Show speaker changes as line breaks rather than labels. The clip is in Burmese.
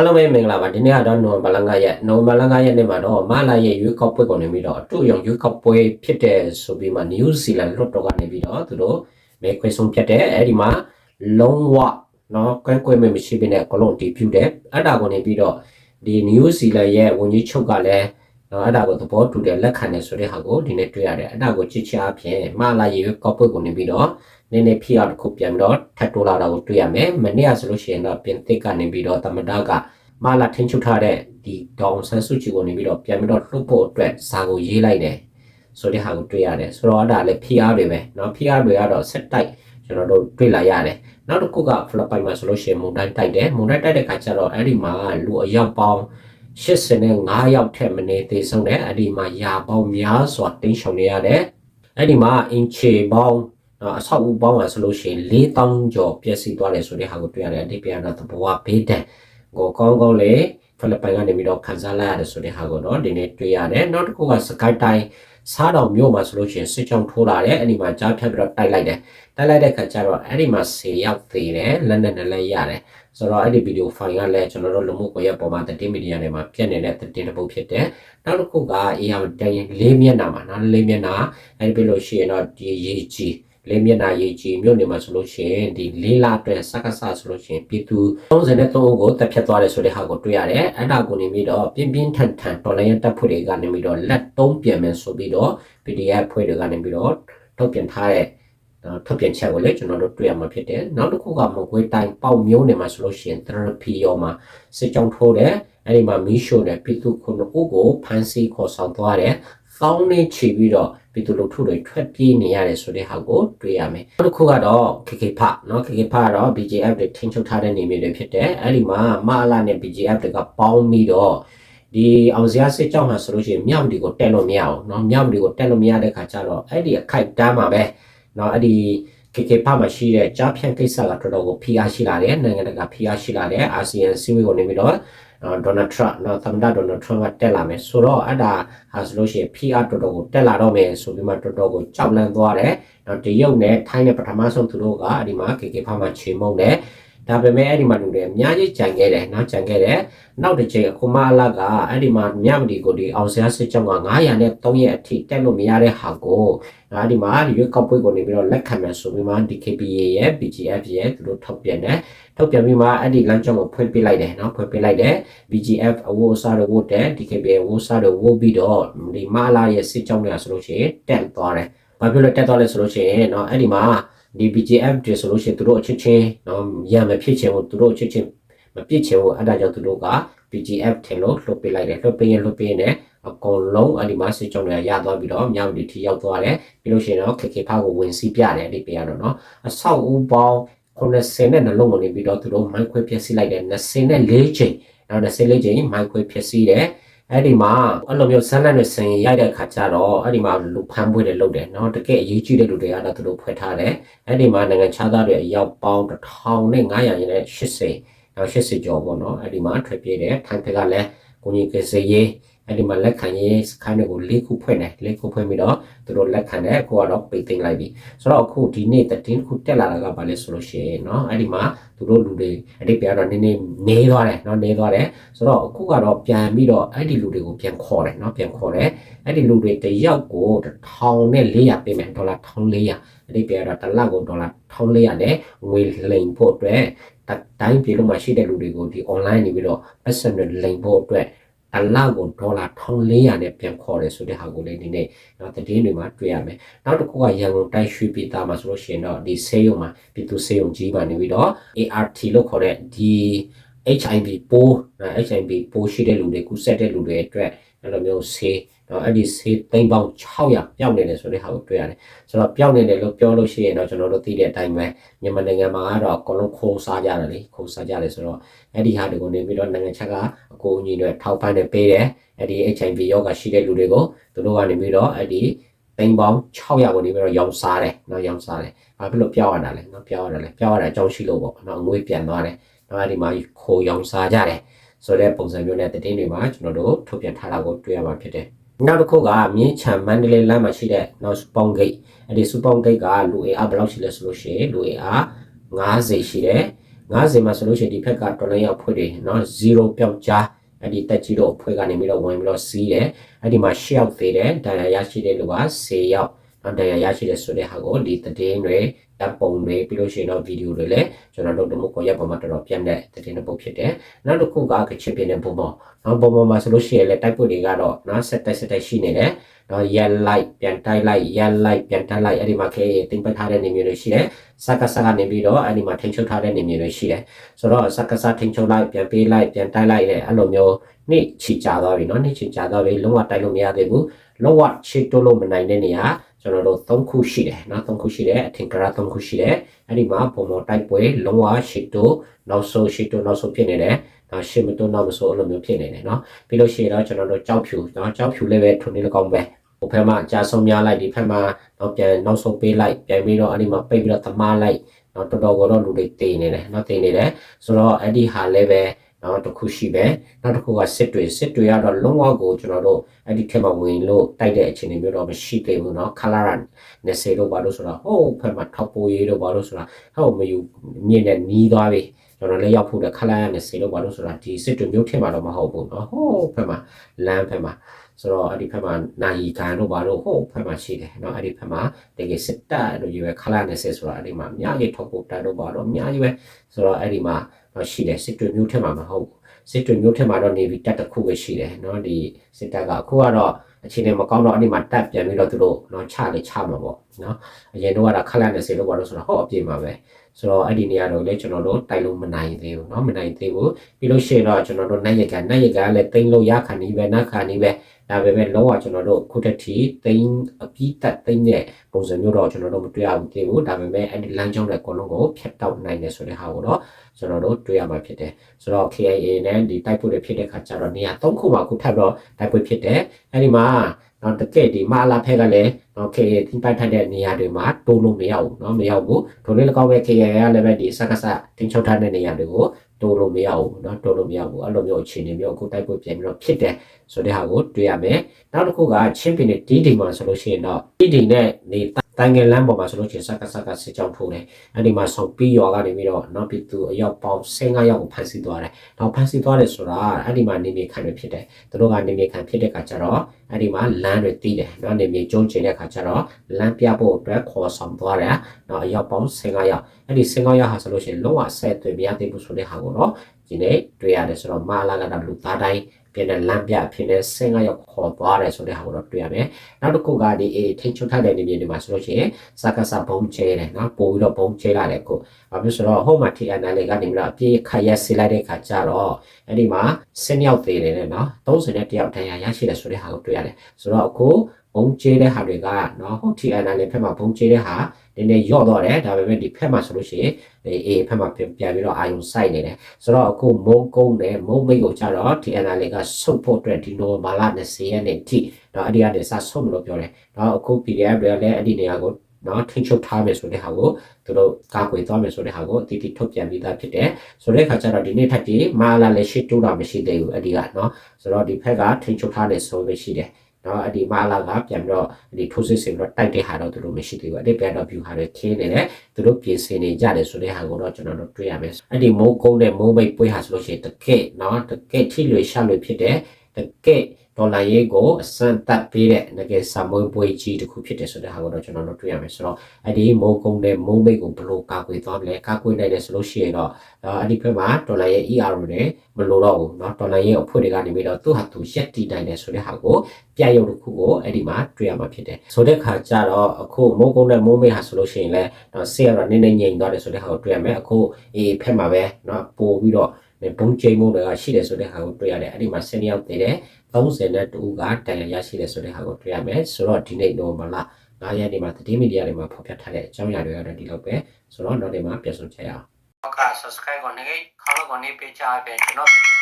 အားလုံးပဲမင်္ဂလာပါဒီနေ့ကတော့နိုဝင်ဘာလ9ရက်နိုဝင်ဘာလ9ရက်နေ့မှာတော့မလာရဲ့ရွေးကောက်ပွဲကိုနေပြီးတော့အတူရောင်ရွေးကောက်ပွဲဖြစ်တဲ့ဆိုပြီးမှ New Zealand လွတ်တော်ကနေပြီးတော့သူတို့မဲခွဲဆုံးဖြတ်တယ်အဲ့ဒီမှာလုံးဝနော်ကွဲကွဲမဲမရှိဘဲနဲ့အကုန်လုံးတည်ပြုတယ်အဲ့ဒါကိုနေပြီးတော့ဒီ New Zealand ရဲ့ဝန်ကြီးချုပ်ကလည်း နော်အဲ့ဒါကိုသဘောတူတယ်လက်ခံတယ်ဆိုတဲ့ဟာကိုဒီနေ့တွေ့ရတယ်အဲ့ဒါကိုကြည့်ချအဖြစ်မလာရဲ့ရွေးကောက်ပွဲကိုနေပြီးတော့နည်းနည်းဖိအားတစ်ခုပြန်ပြီးတော့ထပ်တိုးလာတာကိုတွေ့ရမယ်။မနေ့ကဆိုလို့ရှိရင်တော့ပြင်သစ်ကနေပြီးတော့တမဒါကမလာထင်းချုပ်ထားတဲ့ဒီဒေါန်ဆန်းစုကြည်ကိုနေပြီးတော့ပြန်ပြီးတော့လှုပ်ဖို့အတွက်စာကိုရေးလိုက်တယ်။ဆိုတဲ့ဟာကိုတွေ့ရတယ်။ဆိုတော့အဲ့ဒါလည်းဖိအားတွေပဲเนาะဖိအားတွေကတော့ဆက်တိုက်ကျွန်တော်တို့တွေ့လာရတယ်။နောက်တစ်ခုကဖလပိုင်မှာဆိုလို့ရှိရင်မုန်တိုင်းတိုက်တယ်။မုန်တိုင်းတိုက်တဲ့ခါကျတော့အဲ့ဒီမှာလူအယောက်ပေါင်း 85ယောက်ထက်မနည်းသေဆုံးတယ်။အဲ့ဒီမှာယာပေါင်းများစွာတင်းရှောင်နေရတယ်။အဲ့ဒီမှာအင်ချေပေါင်းနော်အဆောက်အဦပေါင်းမှာဆိုလို့ရှိရင်4000ကျော်ပျက်စီးသွားတယ်ဆိုတဲ့ဟာကိုတွေ့ရတယ်အတိပြန်တော့သဘောကဘေးဒဏ်ကိုကောင်းကောင်းလေးဖိလစ်ပိုင်ကနေပြီးတော့ခံစားလိုက်ရတယ်ဆိုတဲ့ဟာကိုတော့ဒီနေ့တွေ့ရတယ်နောက်တစ်ခုကစကိုက်တိုင်း စားတော်မြို့မှာဆိုလို့ရှိရင်စစ်ကြောင်းထိုးလာတယ်အဲ့ဒီမှာကြားဖြတ်ပြီးတော့တိုက်လိုက်တယ်တိုက်လိုက်တဲ့ခါကျတော့အဲ့ဒီမှာ10ရောက်သေးတယ်လက်နဲ့လည်းရတယ်ဆိုတော့အဲ့ဒီဗီဒီယိုဖိုင်ကလည်းကျွန်တော်တို့လူမှုကွန်ရက်ပေါ်မှာတတိမီဒီယာတွေမှာပြက်နေတဲ့တတိတစ်ပုတ်ဖြစ်တယ်နောက်တစ်ခုကအေးရတိုင်းလေးမျက်နှာမှာနော်လေးမျက်နှာအဲ့ဒီပြလို့ရှိရင်တော့ဒီရေးကြီး လေးမျက်နှာရေးကြီးမြို့နယ်မှာဆိုလို့ရှိရင်ဒီလေးလအတွက်စက္ကစဆိုလို့ရှိရင်ပြည်သူ33ဦးကိုတပ်ဖြတ်သွားတယ်ဆိုတဲ့ဟာကိုတွေ့ရတယ်အဲ့ဒါကိုနေပြီးတော့ပြင်းပြင်းထန်ထန်တော်လိုင်းတပ်ဖွဲ့တွေကနေပြီးတော့လက်တုံးပြန်မယ်ဆိုပြီးတော့ PDF ဖွဲ့တွေကနေပြီးတော့ထုတ်ပြန်ထားတဲ့ထုတ်ပြန်ချက်ကိုလည်းကျွန်တော်တို့တွေ့ရမှာဖြစ်တယ်နောက်တစ်ခုကမကွေးတိုင်းပေါက်မျိုးနယ်မှာဆိုလို့ရှိရင် therapy ရောမှာစစ်ကြောင်းထိုးတယ်အဲ့ဒီမှာမီးရှို့တယ်ပြည်သူခုနှစ်ဦးကိုဖမ်းဆီးခေါ်ဆောင်သွားတယ် ကောင်းနေချီပြီးတော့ပြည်သူလူထုတွေထွက်ပြေးနေရတယ်ဆိုတဲ့ဟာကိုတွေ့ရမယ်နောက်တစ်ခုကတော့ KK ဖเนาะ KK ဖကတော့ BGF တွေထိန်းချုပ်ထားတဲ့နေမြေတွေဖြစ်တယ်အဲ့ဒီမှာမအလာနဲ့ BGF တွေကပေါင်းပြီးတော့ဒီအောင်စရာစစ်ကြောင်းမှာဆိုလို့ရှိရင်မြောက်ဒီကိုတက်လို့မရအောင်เนาะမြောက်ဒီကိုတက်လို့မရတဲ့ခါကျတော့အဲ့ဒီအခိုက်တန်းမှာပဲเนาะအဲ့ဒီ KK ဖမှာရှိတဲ့ကြားဖြန့်ကိစ္စကတော်တော်ကိုဖိအားရှိလာတယ်နိုင်ငံတကာဖိအားရှိလာတယ်အာဆီယံစီးပွားရေးကိုနေပြီးတော့ ဒေါ်နယ်ထရန့်နော်သမ္မတဒေါ်နယ်ထရန့်ကတက်လာမယ်ဆိုတော့အဲ့ဒါဟာဆိုလို့ရှိရင် PR တော်တော်ကိုတက်လာတော့မယ်ဆိုပြီးမှတော်တော်ကိုကြောက်လန့်သွားတယ်နော်တရုတ်နဲ့ထိုင်းနဲ့ပထမဆုံးသူတို့ကအဲ့ဒီမှာ KK ဖမှာချိန်မုံတယ် ဒါပေမဲ့အဲ့ဒီမှာလူတွေအများကြီးကြံခဲ့တယ်နော်ကြံခဲ့တယ်နောက်တစ်ချိန်အခုမအလကအဲ့ဒီမှာမြမတီကိုဒီအောင်စရာစစ်ကြောင်းက900နဲ့3ရက်အထိတက်လို့မရတဲ့ဟာကိုအဲ့ဒီမှာရွေးကောက်ပွဲကိုနေပြီးတော့လက်ခံမယ်ဆိုပြီးမှ DKPA ရဲ့ BGF ရဲ့သူတို့ထုတ်ပြန်တယ်ထုတ်ပြန်ပြီးမှအဲ့ဒီလမ်းကြောင်းကိုဖွင့်ပေးလိုက်တယ်နော်ဖွင့်ပေးလိုက်တယ် BGF အဝိုးအစားတွေဝတ်တယ် DKPA အဝိုးအစားတွေဝတ်ပြီးတော့ဒီမအလာရဲ့စစ်ကြောင်းတွေကဆိုလို့ရှိရင်တက်သွားတယ်ဘာဖြစ်လို့တက်သွားလဲဆိုလို့ရှိရင်เนาะအဲ့ဒီမှာ ဒီ BGF တွေဆိုလို့ရှိရင်သူတို့အချက်ချင်းနော်ရမဖြစ်ချင်ဘူးသူတို့အချက်ချင်းမပြစ်ချင်ဘူးအဲ့ဒါကြောင့်သူတို့က BGF ထင်လို့လှုပ်ပေးလိုက်တယ်လှုပ်ပေးရင်လှုပ်ပေးရင်အကုန်လုံးအဒီမစစ်ကြောင်းတွေရသွားပြီးတော့မြောက်ဒီထိရောက်သွားတယ်ပြီးလို့ရှိရင်တော့ KK ဖောက်ကိုဝင်စီးပြတယ်ဒီပေးရတော့နော်အဆောက်အဦပေါင်း90နဲ့နှလုံးဝင်ပြီးတော့သူတို့မိုက်ခွဲဖြည့်စီလိုက်တယ်24ချိန်နောက်24ချိန်မိုက်ခွဲဖြည့်စီတယ် အဲ့ဒီမှာအဲ့လိုမျိုးဇက်လက်နဲ့ဆင်ရိုက်တဲ့ခါကျတော့အဲ့ဒီမှာလူဖမ်းပွေတယ်လုပ်တယ်နော်တကယ်အရေးကြီးတဲ့လူတွေကတော့သူတို့ဖွဲ့ထားတယ်အဲ့ဒီမှာနိုင်ငံခြားသားတွေအယောက်ပေါင်း1580နဲ့80 80ကျော်ပေါ့နော်အဲ့ဒီမှာထွက်ပြေးတယ်ထိုင်းဘက်ကလည်းကိုကြီးကစေရေး အဲ့ဒီမှာလက်ခံရေးစခန်းတွေကို၄ခုဖွင့်တယ်၄ခုဖွင့်ပြီးတော့သူတို့လက်ခံတယ်အခုကတော့ပိတ်သိမ်းလိုက်ပြီဆိုတော့အခုဒီနေ့တတင်းခုတက်လာတာကဘာလဲဆိုလို့ရှိရင်เนาะအဲ့ဒီမှာသူတို့လူတွေအတိတ်ပြောတော့နည်းနည်းနေသွားတယ်เนาะနေသွားတယ်ဆိုတော့အခုကတော့ပြန်ပြီးတော့အဲ့ဒီလူတွေကိုပြန်ခေါ်တယ်เนาะပြန်ခေါ်တယ်အဲ့ဒီလူတွေတယောက်ကို1400ပေးမယ်ဒေါ်လာ1400အတိတ်ပြောတော့တစ်လကိုဒေါ်လာ1400နဲ့ငွေလိမ်ဖို့အတွက်တိုင်းပြည်လုံးမှာရှိတဲ့လူတွေကိုဒီ online နေပြီးတော့ personal လိမ်ဖို့အတွက် အလောက်ကိုဒေါ်လာ1400နဲ့ပြန်ခေါ်တယ်ဆိုတဲ့ဟာကိုလည်းဒီနေ့တော့တည်င်းတွေမှာတွေ့ရမယ်နောက်တစ်ခုကရန်ကုန်တိုင်းရွှေပြည်သားမှာဆိုလို့ရှိရင်တော့ဒီဆေးရုံမှာပြည်သူဆေးရုံကြီးမှာနေပြီးတော့ ART လို့ခေါ်တဲ့ဒီ HIV ပိုး HIV ပိုးရှိတဲ့လူတွေကူးစက်တဲ့လူတွေအတွက်အဲ့လိုမျိုးဆေး နော်အဲ့ဒီဆေးသိန်းပေါင်း600ပျောက်နေတယ်ဆိုတဲ့ဟာကိုတွေ့ရတယ်ဆိုတော့ပျောက်နေတယ်လို့ပြောလို့ရှိရင်တော့ကျွန်တော်တို့သိတဲ့အတိုင်းပဲမြန်မာနိုင်ငံမှာကတော့အကုန်လုံးခိုးစားကြတယ်လေခိုးစားကြတယ်ဆိုတော့အဲ့ဒီဟာတွေကိုနေပြီးတော့နိုင်ငံခြားကအကူအညီတွေထောက်ပံ့နေပေးတယ်အဲ့ဒီ HIV ရောဂါရှိတဲ့လူတွေကိုသူတို့ကနေပြီးတော့အဲ့ဒီိန်းပေါင်း600ကိုနေပြီးတော့ရောင်းစားတယ်နော်ရောင်းစားတယ်ဘာဖြစ်လို့ပြောင်းရတာလဲနော်ပြောင်းရတာလဲပြောင်းရတာအကြောင်းရှိလို့ပေါ့နော်ငွေပြန်သွားတယ်နော်ဒီမှာခိုးရောင်းစားကြတယ်ဆိုတဲ့ပုံစံမျိုးနဲ့တည်င်းတွေမှာကျွန်တော်တို့ထုတ်ပြန်ထားတာကိုတွေ့ရမှာဖြစ်တယ် နောက်တစ်ခုကမြင်းချံမန္တလေးလမ်းမှာရှိတဲ့နောက်စပေါင်ဂိတ်အဲ့ဒီစပေါင်ဂိတ်ကလူအင်အားဘယ်လောက်ရှိလဲဆိုလို့ရှိရင်လူအင်အား90ရှိတယ်90မှာဆိုလို့ရှိရင်ဒီဘက်ကတော်လိုင်းရောက်ဖွဲ့တွေနော်0ပြောက်ကြားအဲ့ဒီတက်ကြီးတော့အဖွဲ့ကနေပြီးတော့ဝင်ပြီးတော့စီးတယ်အဲ့ဒီမှာ10ယောက်သေးတယ်ဒဏ်ရာရရှိတဲ့လူက10ယောက်နော်ဒဏ်ရာရရှိတဲ့ဆိုတဲ့ဟာကိုဒီသတင်းတွေ တပ်ပုံတွေပြီးလို့ရှိရင်တော့ဗီဒီယိုတွေလည်းကျွန်တော်တို့တို့ကိုရက်ပေါ်မှာတော်တော်ပြတ်တဲ့သတင်းတစ်ပုဒ်ဖြစ်တယ်နောက်တစ်ခုကကချစ်ပြင်းတဲ့ပုံပေါ်နော်ပုံပေါ်မှာဆိုလို့ရှိရင်လည်းတိုက်ပွေတွေကတော့နော်ဆက်တိုက်ဆက်တိုက်ရှိနေတယ်နော်ရန်လိုက်ပြန်တိုက်လိုက်ရန်လိုက်ပြန်တိုက်လိုက်အဲ့ဒီမှာခဲတင်ပတ်ထားတဲ့နေမျိုးတွေရှိတယ်စက္ကစကနေပြီးတော့အဲ့ဒီမှာထိန်းချုပ်ထားတဲ့နေမျိုးတွေရှိတယ်ဆိုတော့စက္ကစထိန်းချုပ်လိုက်ပြန်ပေးလိုက်ပြန်တိုက်လိုက်တဲ့အဲ့လိုမျိုးနေ့ချီကြသွားပြီနော်နေ့ချီကြသွားပြီလုံးဝတိုက်လို့မရသေးဘူးလုံးဝချစ်တိုးလို့မနိုင်တဲ့နေရာ ကျွန်တော်တို့၃ခုရှိတယ်နော်၃ခုရှိတယ်အထင်ကရ၃ခုရှိတယ်အဲ့ဒီမှာပုံပေါ်တိုက်ပွဲလုံးဝရှစ်တိုးနောက်ဆုံးရှစ်တိုးနောက်ဆုံးဖြစ်နေတယ်နော်ရှစ်မတိုးနောက်မဆုံးအဲ့လိုမျိုးဖြစ်နေတယ်နော်ပြီးလို့ရှိရင်တော့ကျွန်တော်တို့ကြောက်ဖြူနော်ကြောက်ဖြူလည်းပဲထုံနေလကောင်းပဲဟိုဘက်မှာအကြဆုံးများလိုက်ဒီဘက်မှာတော့ပြန်နောက်ဆုံးပေးလိုက်ပြန်ပြီးတော့အဲ့ဒီမှာပိတ်ပြီးတော့သမားလိုက်နော်တော်တော်ကတော့လူတွေတည်နေတယ်နော်တည်နေတယ်ဆိုတော့အဲ့ဒီဟာလည်းပဲ နော်တစ်ခုရှိပဲနောက်တစ်ခုကစစ်တွေစစ်တွေကတော့လုံးဝကိုကျွန်တော်တို့အဲ့ဒီထက်မှဝင်လို့တိုက်တဲ့အခြေအနေမျိုးတော့မရှိသေးဘူးเนาะ color နဲ့စေလို့ဘာလို့ဆိုတော့ဟိုးဖက်မှာထောက်ပိုးရေးတော့ဘာလို့ဆိုတာဟိုမယူမြင့်နဲ့နီးသွားပြီကျွန်တော်လည်းရောက်ဖို့တဲ့ color နဲ့စေလို့ဘာလို့ဆိုတာဒီစစ်တွေမျိုးထင်မှာတော့မဟုတ်ဘူးเนาะဟိုးဖက်မှာလမ်းဖက်မှာဆိုတော့အဲ့ဒီဖက်မှာနိုင်ကန်တို့ဘာလို့ဟိုးဖက်မှာရှိတယ်เนาะအဲ့ဒီဖက်မှာတကယ်စစ်တပ်တို့ရွယ် color နဲ့စေဆိုတာအဲ့ဒီမှာအများကြီးထောက်ပိုးတက်တို့ဘာလို့အများကြီးပဲဆိုတော့အဲ့ဒီမှာ တော့ရှိတယ်စစ်တွေမျိုးထက်မှာမဟုတ်ဘူးစစ်တွေမျိုးထက်မှာတော့နေပြီးတက်တစ်ခုပဲရှိတယ်เนาะဒီစစ်တပ်ကအခုကတော့အခြေအနေမကောင်းတော့အဲ့ဒီမှာတက်ပြန်ပြီးတော့သူတို့เนาะချလေချမှာပေါ့เนาะအရင်တော့ကတော့ခက်လက်နေစေလို့ဘာလို့ဆိုတော့ဟောအပြေမှာပဲဆိုတော့အဲ့ဒီနေရာတော့လေကျွန်တော်တို့တိုက်လို့မနိုင်သေးဘူးเนาะမနိုင်သေးဘူးပြီးလို့ရှိရင်တော့ကျွန်တော်တို့နိုင်ရကန်နိုင်ရကန်လည်းတိမ့်လို့ရခါနီးပဲနတ်ခါနီးပဲ ဒါပေမဲ့လောကကျွန်တော်တို့ခုတက်တီတိန်အပိတက်တိန်တဲ့ပုံစံမျိုးတော့ကျွန်တော်တို့မတွေ့ရဘူးသေးဘူးဒါပေမဲ့အဲ့ဒီလမ်းကြောင်းတွေအကုန်လုံးကိုဖျက်တောက်နိုင်တယ်ဆိုတဲ့ဟာကိုတော့ကျွန်တော်တို့တွေ့ရမှာဖြစ်တယ်ဆိုတော့ KIA နဲ့ဒီတိုက်ပွဲတွေဖြစ်တဲ့ခါကျတော့နေရာ၃ခုမှာခုထပ်တော့တိုက်ပွဲဖြစ်တယ်အဲ့ဒီမှာနော်တကယ်ဒီမာလာဖက်ကလည်းနော် KIA ထိပိုက်ထတဲ့နေရာတွေမှာတိုးလို့မရဘူးနော်မရဘူးဒိုလေးလကောက်ပဲ KIA ကလည်းပဲဒီစက္ကစတင်ချုပ်ထားတဲ့နေရာတွေကို တိုးလို့မရဘူးเนาะတိုးလို့မရဘူးအဲ့လိုမျိုးအခြေအနေမျိုးအခုတိုက်ပွဲပြန်ပြီးတော့ဖြစ်တယ်ဆိုတဲ့ဟာကိုတွေ့ရမယ်နောက်တစ်ခုကချင်းပြည်နယ်ဒီဒီမှာဆိုလို့ရှိရင်တော့ဒီဒီနဲ့နေတ န်ငယ်လမ်းပေါ်မှာဆိုလို့ရှိရင်စက္ကစကစစ်ကြောင်းထိုးတယ်အဲ့ဒီမှာဆောင်းပြီးရွာကနေပြီးတော့နောက်ပြည်သူအယောက်ပေါင်း15ယောက်ကိုဖမ်းဆီးသွားတယ်နောက်ဖမ်းဆီးသွားတယ်ဆိုတာအဲ့ဒီမှာနေမြေခံတွေဖြစ်တယ်သူတို့ကနေမြေခံဖြစ်တဲ့ခါကျတော့အဲ့ဒီမှာလမ်းတွေတီးတယ်နော်နေမြေကျုံးချင်တဲ့ခါကျတော့လမ်းပြဖို့အတွက်ခေါ်ဆောင်သွားတယ်နော်အယောက်ပေါင်း15ယောက်အဲ့ဒီ15ယောက်ဟာဆိုလို့ရှိရင်လုံးဝဆက်သွယ်မရသေးဘူးဆိုတဲ့ဟာကိုတော့ဒီနေ့တွေ့ရတယ်ဆိုတော့မာလာကတော့လူသားတိုင်း ပြန်တဲ့လမ်းပြဖြစ်တဲ့ဆင်းကရောက်ခေါ်သွားတယ်ဆိုတဲ့ဟာကိုတော့တွေ့ရမယ်။နောက်တစ်ခုကဒီအေထိန်ချုပ်ထားတဲ့နေမြေတွေမှာဆိုလို့ရှိရင်စကားစဘုံကျဲတယ်နော်ပို့ပြီးတော့ဘုံကျဲလာတယ်ကို။ဘာဖြစ်ဆိုတော့ဟိုမှာထိအန်နယ်လေးကနေပြီးတော့အပြေးခရက်ဆေးလိုက်တဲ့ခါကျတော့အဲ့ဒီမှာဆင်းရောက်သေးတယ်နော်30နဲ့တယောက်တန်ရာရရှိတယ်ဆိုတဲ့ဟာကိုတွေ့ရတယ်။ဆိုတော့အခု ဘုံကျဲတဲ့ဟာတွေကနော်ဟိုထိအန်နယ်လေးဖက်မှာဘုံကျဲတဲ့ဟာနည်းနည်းယော့တော့တယ်ဒါပေမဲ့ဒီဖက်မှာဆိုလို့ရှိရင်ဒီအေဖက်မှာပြန်ပြီးတော့အာယုံစိုက်နေတယ်ဆိုတော့အခုမုံကုန်းနဲ့မုံမိတ်ကိုကြတော့ဒီ analysis ကဆုတ်ဖို့အတွက်ဒီနိုမာလာ20ရက်နေ့ထိတော့အဲ့ဒီကနေစဆုတ်မလို့ပြောတယ်တော့အခု PDF တွေကလည်းအဲ့ဒီနေရာကိုနော်ထိချုပ်ထားမယ်ဆိုတဲ့ဟာကိုသူတို့ကာကွယ်သွားမယ်ဆိုတဲ့ဟာကိုအတိအကျထုတ်ပြန်ပြီးသားဖြစ်တယ်ဆိုတဲ့အခါကျတော့ဒီနေ့ထပ်ပြီးမာလာလည်းရှိတိုးတာမရှိသေးဘူးအဲ့ဒီကနော်ဆိုတော့ဒီဖက်ကထိချုပ်ထားတယ်ဆိုပဲရှိတယ် နော်အဲ့ဒီမာလာကပြန်ပြီးတော့ဒီထိုးစစ်ဆင်ပြီးတော့တိုက်တဲ့ဟာတော့သူတို့မရှိသေးဘူးအဲ့ဒီပြန်တော့ view ဟာတွေခင်းနေတယ်သူတို့ပြင်ဆင်နေကြတယ်ဆိုတဲ့ဟာကိုတော့ကျွန်တော်တို့တွေ့ရမယ်အဲ့ဒီမိုးကုန်းနဲ့မိုးမိတ်ပွဲဟာဆိုလို့ရှိရင်တကယ့်နော်တကယ့်ထိလွေရှာလွေဖြစ်တဲ့တကယ့် ဒေါ်လာရေးကိုအစမ်းတက်ပေးတဲ့ငကယ်ဆာမွေးပွဲကြီးတစ်ခုဖြစ်တယ်ဆိုတဲ့ဟာကိုတော့ကျွန်တော်တို့တွေ့ရမယ်ဆိုတော့အဲ့ဒီမိုးကုန်းနဲ့မိုးမိတ်ကိုဘယ်လိုကာကွယ်သွားမလဲကာကွယ်နိုင်တယ်ဆိုလို့ရှိရင်တော့အဲ့ဒီဘက်မှာဒေါ်လာရဲ့ ER တွေမလိုတော့ဘူးเนาะဒေါ်လာရဲ့အဖွဲ့တွေကနေပြီးတော့သူ့ဟာသူရက်တည်နိုင်တယ်ဆိုတဲ့ဟာကိုပြရုပ်တစ်ခုကိုအဲ့ဒီမှာတွေ့ရမှာဖြစ်တယ်ဆိုတဲ့ခါကျတော့အခုမိုးကုန်းနဲ့မိုးမိတ်ဟာဆိုလို့ရှိရင်လည်းတော့ဆေးရတော့နည်းနည်းငြိမ်သွားတယ်ဆိုတဲ့ဟာကိုတွေ့ရမယ်အခုအေးဖက်မှာပဲเนาะပို့ပြီးတော့ ဘုံချိန်မှုတွေကရှိတယ်ဆိုတဲ့ဟာကိုတွေ့ရတယ်အဲ့ဒီမှာ10ရောက်တည်တယ်30နဲ့တူကတန်ရရရှိတယ်ဆိုတဲ့ဟာကိုတွေ့ရမယ်ဆိုတော့ဒီနေ့တော့မလား9ရက်နေမှာသတင်းမီဒီယာတွေမှာဖော်ပြထားတဲ့အကြောင်းအရာတွေကတော့ဒီလောက်ပဲဆိုတော့နောက်နေ့မှာပြန်ဆုံချက်ရအောင်
ဟုတ်ကဲ့ subscribe ကိုနေခေါင်းကိုနေပေးချပေးကျွန်တော်ဗီဒီယို